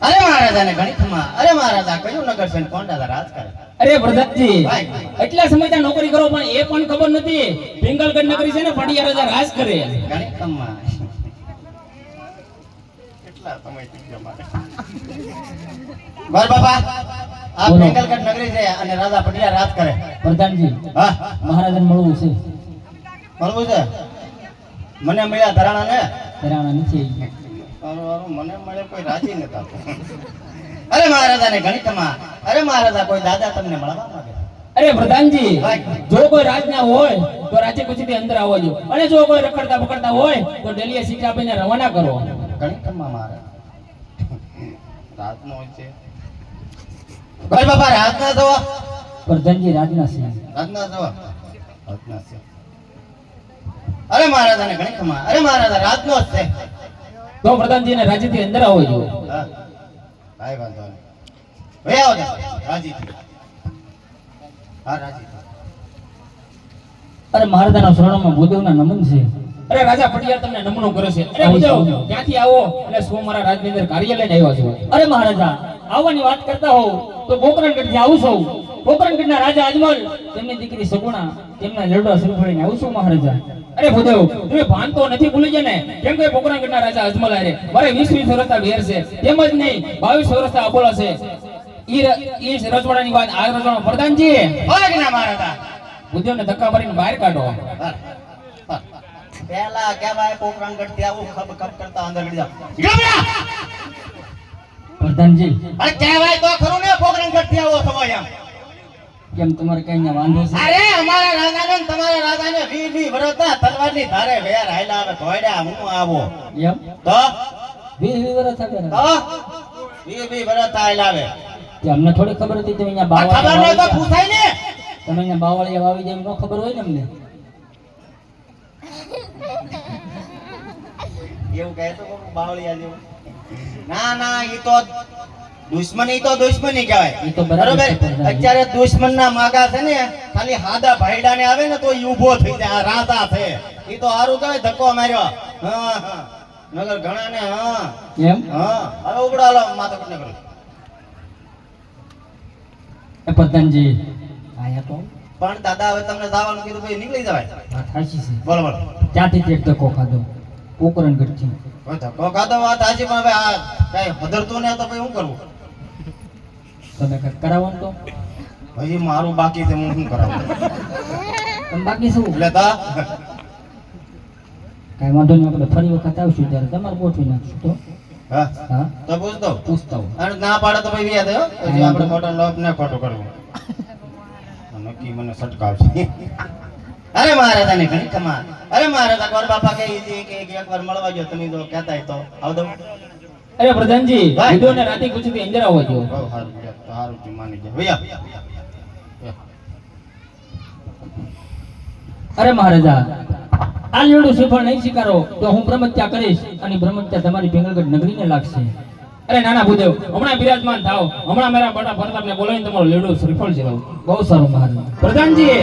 અરે મહારાજાને ગણિતમાં અરે મહારાજા કયું નગર છે કોણ દાદા રાજ કરે અરે પ્રધાનજી. એટલા સમયથી નોકરી કરો પણ એ પણ ખબર નથી. પિંગલગઢ નગરી છે ને પડિયા રાજા રાજ કરે. ગણિતમાં કેટલા સમયથી ગયો મારે બર બાપા આ બોલો. નગરી છે અને રાજા પટિયા રાત કરે. પ્રધાનજી હા? મહારાજાને મળવું છે. મળવું છે? મને મળ્યા ધરાણા ને? કરાવના નથી મને મળે કોઈ રાજી નતા અરે મહારાજાને ગણિતમાં અરે મહારાજા કોઈ દાદા તમને મળવા માંગે? અરે પ્રધાનજી જો કોઈ રાજના હોય તો રાજ્ય પછી અંદર આવવા જો અને જો કોઈ રખડતા પકડતા હોય તો ડેલીએ સીટ આપીને રવાના કરો. ગણિતમાં મારે. રાતનો હોય છે. ભાઈ બાપા રાતના જવો પ્રધાનજી રાજના છે રાતના થવા? રાતના છે અરે મહારાજાને ગણિતમાં અરે મહારાજ રાતનો જ છે. તો પ્રધાનજીને રાજ્યથી અંદર આવો જો ભાઈ વાંધો નહીં. ભાઈ આવો તમે. રાજી થઈ. હા રાજી. અરે મહારાજાના શરણોમાં ભૂદેવના નમન છે. અરે રાજા પટિયાર તમને નમનો કરે છે. અરે ભૂદેવ ક્યાંથી આવો એટલે સો મારા રાજની અંદર કાર્યાલય આવ્યો છો? અરે મહારાજા આવવાની વાત કરતા હોવ તો ગોકરણગઢથી આવું છું. પોકરણગઢના રાજા અજમલ તેમની દીકરી સગુણા તેમના લેડો શ્રીફળીને આવું છું મહારાજા. અરે ભૂદેવ તમે ભાન તો નથી ભૂલી ગયા ને. કેમ કે પોકરણગઢના રાજા અજમલ આરે મારે વીસ વીસ વર્ષના વેર છે. તેમજ નહીં બાવીસ વર્ષના અબોલા છે. ઈ ઈ રજવાડાની વાત આ રજવાડા પ્રધાનજી હોય કે ના મહારાજા? ભૂદેવને ધક્કા મારીને બહાર કાઢો. પહેલા કહેવાય પોકરણગઢથી આવું ખબ ખબ કરતા અંદર ગળી ગભરા! પ્રધાનજી. અરે કહેવાય તો ખરું ને પોકરણગઢથી આવો સમય એમ કેમ તમારે કઈ ને વાંધો છે? અરે અમારા રાજાને તમારા રાજાને વી વી વરસના તલવારની ધારે વેર હાયલા આવે ધોયડા હું આવો. એમ? તો? વીસ વીસ વરતા કરે તો? વી વી વરતા હાયલા આવે. કે અમને થોડી ખબર હતી તમે અહીંયા બાવળ ખબર ન હોય તો પૂછાય ને. તમે અહીંયા બાવળિયા વાવી જેમ નો ખબર હોય ને અમને? એવું કહે તો બાવળિયા જેવું ના ના એ તો દુશ્મની તો દુશ્મની કહેવાય. તો બરાબર બરોબર? અત્યારે દુશ્મન ના માગા છે ને ખાલી હાદા ભાઈડા ને આવે ને તો ઈ ઊભો થઈ જાય રાતા છે. એ તો હારું કહેવાય ધક્કો માર્યો. હા હા. નગર ઘણા ને હા. એમ? હા. હવે ઉગડા માતા માથા કુટને એ પ્રધાનજી આયા તો પણ દાદા હવે તમને જવાનું કીધું ભાઈ નીકળી જવાય. હા થાશી છે. બોલો બોલો. ત્યાંથી એક ધક્કો ખાધો. કોકરણ ગઢથી ધક્કો ખાધો વાત સાચી પણ હવે આ કઈ હદરતો ને તો ભાઈ શું કરવું તમે કઈ કરાવો તો. ભાઈ મારું બાકી છે હું શું કરાવું? તમે બાકી શું? લેતા કઈ વાંધો નહીં આપણે ફરી વખત આવશું ત્યારે તમારે ગોઠવી નાખશું તો. હા? હા? તો પૂછતો. પૂછતા અને ના પાડે તો ભાઈ વ્યાજ હો? પછી આપણે મોટો લોપ ને ખોટું કરવો. નક્કી મને સટકાવશે અરે મહારાજાને ઘણી કમા અરે મહારાજા ગોર બાપા કે ઈ કે કે એકવાર મળવા જો તમે જો કહેતા હોય તો. આવ દઉં અરે પ્રધાનજી વિડિયો ને રાતે પૂછી અંદર આવવા જો બહુ સારું છે. સારું છે, માની જાય ભૈયા. અરે મહારાજા આ લીડું શ્રીફળ નહીં સ્વીકારો તો હું બ્રહ્મત્યા કરીશ અને બ્રહ્મત્યા તમારી પેંગલગઢ નગરીને લાગશે. અરે નાના ભૂદેવ હમણાં બિરાજમાન થાવ હમણાં મારા બટા પ્રતાપને બોલાવીને તમારો લેડું શ્રીફળ છે બહુ સારું મહારાજ. પ્રધાનજી